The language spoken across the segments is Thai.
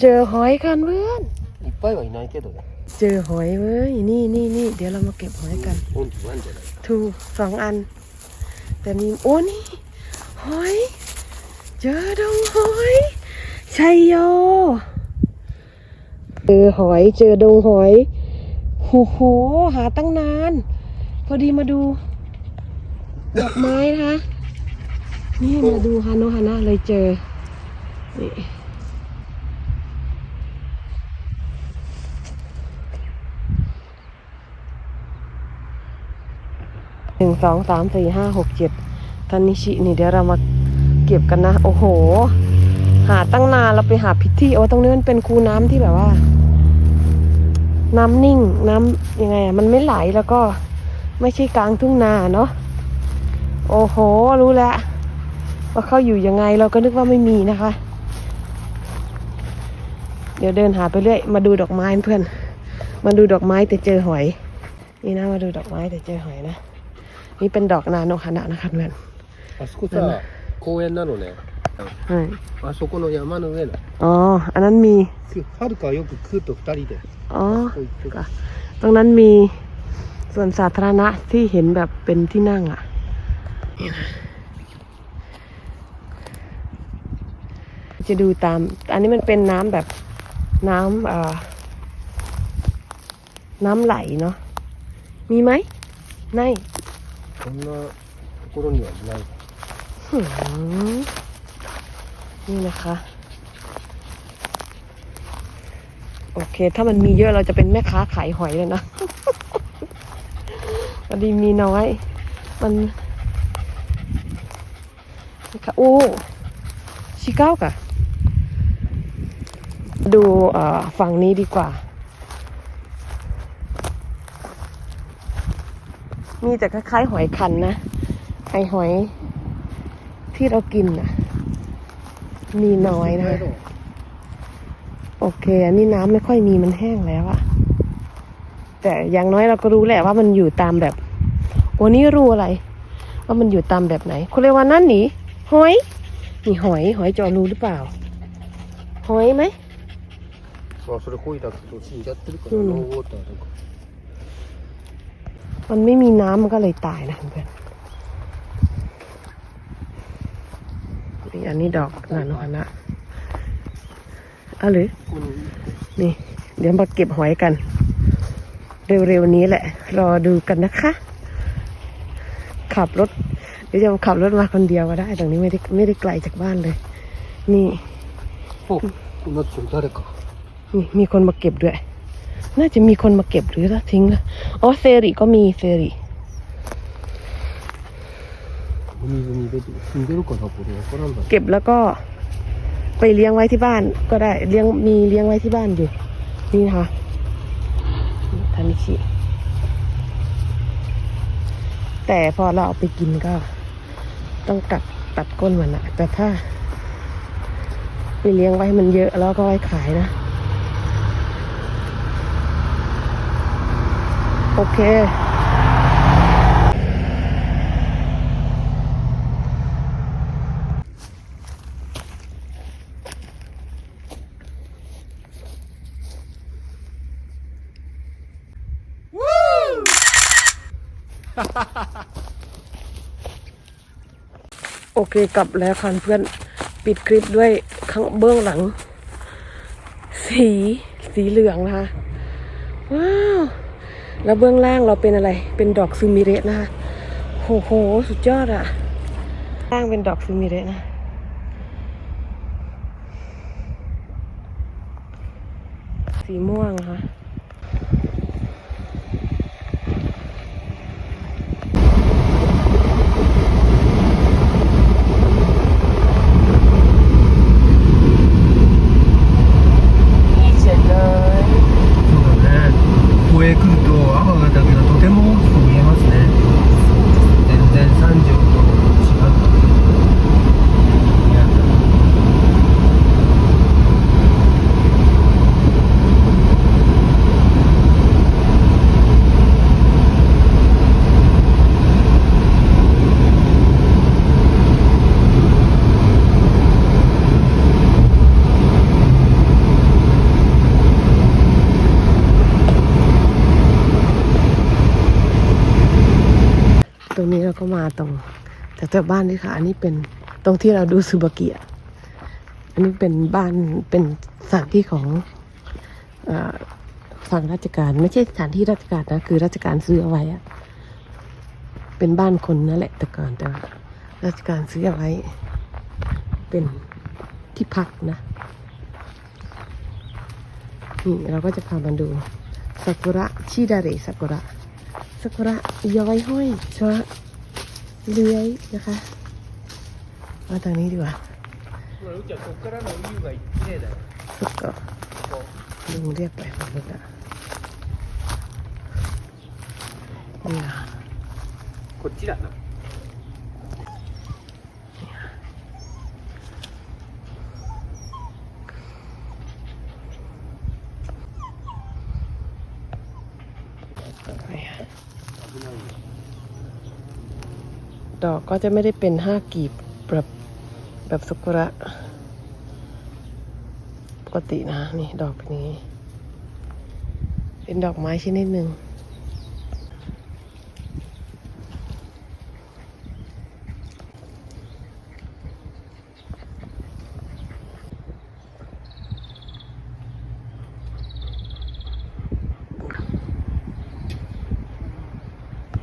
เจอหอยกันเพื่อน いっぱいはいないけどね เจอหอยเว้ย นี่นี่นี่เดี๋ยวเรามาเก็บหอยกัน 本当なんじゃない ถูกสองอัน แต่มีโอ้นี่หอย เจอดงหอยชัยโย เจอหอยเจอดงหอยโอ้โห หาตั้งนาน พอดีมาดู ดอกไม้นะคะ นี่มาดูฮาโนฮานะเลยเจอ นี่ หนึ่งสองสามสี่ห้าหกเจ็ดทานิชินี่เดี๋ยวเรามาเก็บกันนะ โอ้โห หาตั้งนานเราไปหาพิธีโอ้ตรงนี้มันเป็นคูน้ำที่แบบว่า น้ำนิ่ง น้ำยังไงอะมันไม่ไหลแล้วก็ไม่ใช่กลางทุ่งนาเนาะโอ้โห รู้แล้วว่าเขาอยู่ยังไงเราก็นึกว่าไม่มีนะคะ เดี๋ยวเดินหาไปเรื่อย มาดูดอกไม้เพื่อน มาดูดอกไม้แต่เจอหอย นี่นะมาดูดอกไม้แต่เจอหอยนะ นี่เป็นดอกนาโนฮานะนะคะเพื่อน あそこさ公園なのね ใช่ あそこの山の上だ อ๋อ อันนั้นมี はるかはよく食うと二人で อ๋อ こう行って ค่ะตรงนั้นมีส่วนสาธารณะที่เห็นแบบเป็นที่นั่งอ่ะนี่นะจะดูตาม อันนี้มันเป็นน้ำแบบน้ำเอ่อน้ำไหลเนาะ มีไหมไม่ こんなところにはいない หืมนี่นะคะ โอเค ถ้ามันมีเยอะเราจะเป็นแม่ค้าขายหอยเลยนะ พอดีมีน้อย มันนะคะโอ้ชิเก้ากะ ดูเอ่อฝั่งนี้ดีกว่า มีแต่คล้ายๆหอยคันนะ ไอหอยที่เรากินน่ะ มีน้อยนะ โอเค อันนี้น้ำไม่ค่อยมีมันแห้งแล้วอะแต่อย่างน้อยเราก็รู้แหละว่ามันอยู่ตามแบบวันนี้รู้อะไร ว่ามันอยู่ตามแบบไหนคุณเรียกว่านั่นหนีหอยมีหอยหอยจอรูหรือเปล่า หอยไหม まあそれ漕いだけど死んじゃってるからうんノーウォーターだか มันไม่มีน้ำมันก็เลยตายนะเพื่อนนี่อันนี้ดอกหนานอนะเอาหรือนี่ เดี๋ยวมาเก็บหอยกัน เร็วๆนี้แหละ รอดูกันนะคะ ขับรถเดี๋ยวจะขับรถมาคนเดียวก็ได้ตรงนี้ไม่ได้ไม่ได้ไกลจากบ้านเลย นี่นี่มีคนมาเก็บด้วย น่าจะมีคนมาเก็บหรือทิ้งละอ๋อเซรีก็มีเซริเก็บแล้วก็ ไปเลี้ยงไว้ที่บ้าน ก็ได้เลี้ยงมีเลี้ยงไว้ที่บ้านอยู่ นี่นะคะทานิชิแต่พอเราเอาไปกินก็ ต้องกัดตัดก้นมันอะแต่ถ้า ไปเลี้ยงไว้มันเยอะแล้วก็ไว้ขายนะ โอเคโอเคกลับแล้วค่ะเพื่อนปิดคลิปด้วยข้างเบื้องหลัง สีสีเหลืองนะคะว้า แล้วเบื้องล่างเราเป็นอะไร เป็นดอกซูมิเรตนะคะโหโห สุดยอดอะล่างเป็นดอกซูมิเรตนะสีม่วงนะคะ แต่แต่บ้านนี่ค่ะ อันนี้เป็นตรงที่เราดูซูบากิอะอันนี้เป็นบ้านเป็นสถานที่ของฝั่งราชการไม่ใช่สถานที่ราชการนะคือราชการซื้อเอาไว้อะเป็นบ้านคนนั่นแหละแต่ก่อนแต่ว่าราชการซื้อเอาไว้ เป็นที่พักนะนี่เราก็จะพามาดูซากุระชิดาเรซากุระซากุระย้อยห้อยชวะ เลื้อยนะคะมาทางนี้ดีกว่า うちはこっからの湯が綺麗だよ สุดก็ลุงเรียกไปฝั่งนู้นอะนี่ค่ะ こっちだな ดอกก็จะไม่ได้เป็นห้ากีบแบบแบบซากุระ ปกตินะ นี่ดอกเป็นนี้ เป็นดอกไม้ชนิดหนึ่ง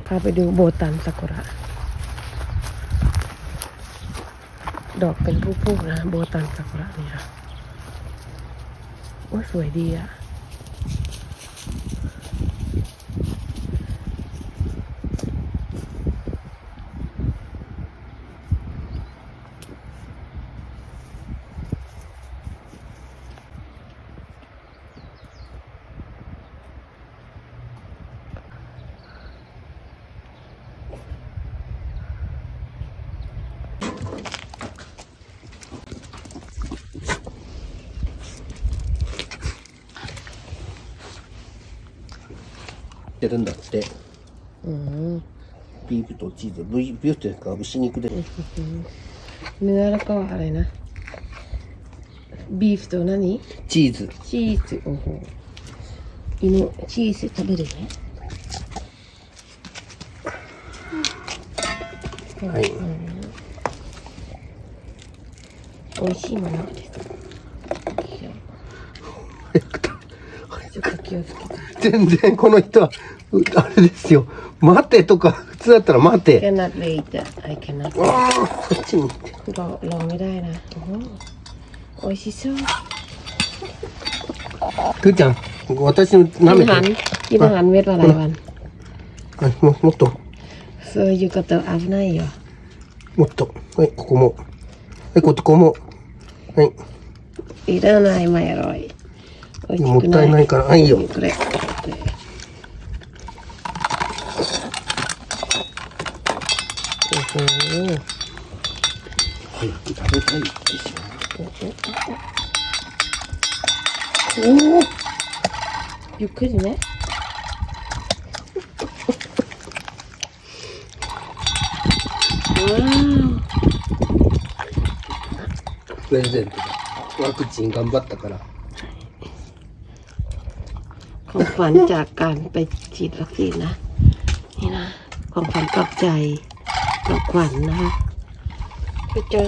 พาไปดูโบตันซากุระ ดอกเป็นผู้ๆนะโบตันสักระนี่ค่ะโอ้สวยดีอะ ってるんだって。うんビーフとチーズ。ビーフというか牛肉で。ぬららかはあれな。ビーフと何？チーズ。チーズ。おほ犬チーズ食べるねはい、うん、美味しいもの。で すちょっと気をつけて。全然この人はうあれですよ待てとか普通だったら待て cannot wait I cannot ああそっちに行って รอลองไม่ได้นะโอ้โหโอ้ยชิซู くーちゃん私の กิน 舐 อา め หาร て กินอาหารเม็ดมาหลายวัน はいももっと そういうこと危ないよもっとはいここもはいここもはいいらないマヤロイ美味し もったいないから。はい。よこれ早く食べたいでしおおゆっくりね。ょプレゼントだ。ワクチン頑張ったから ฝันจากการไปฉีดวัคซีนนะ นี่นะ ของขวัญปลอบใจปลอบขวัญนะคะไปเจอ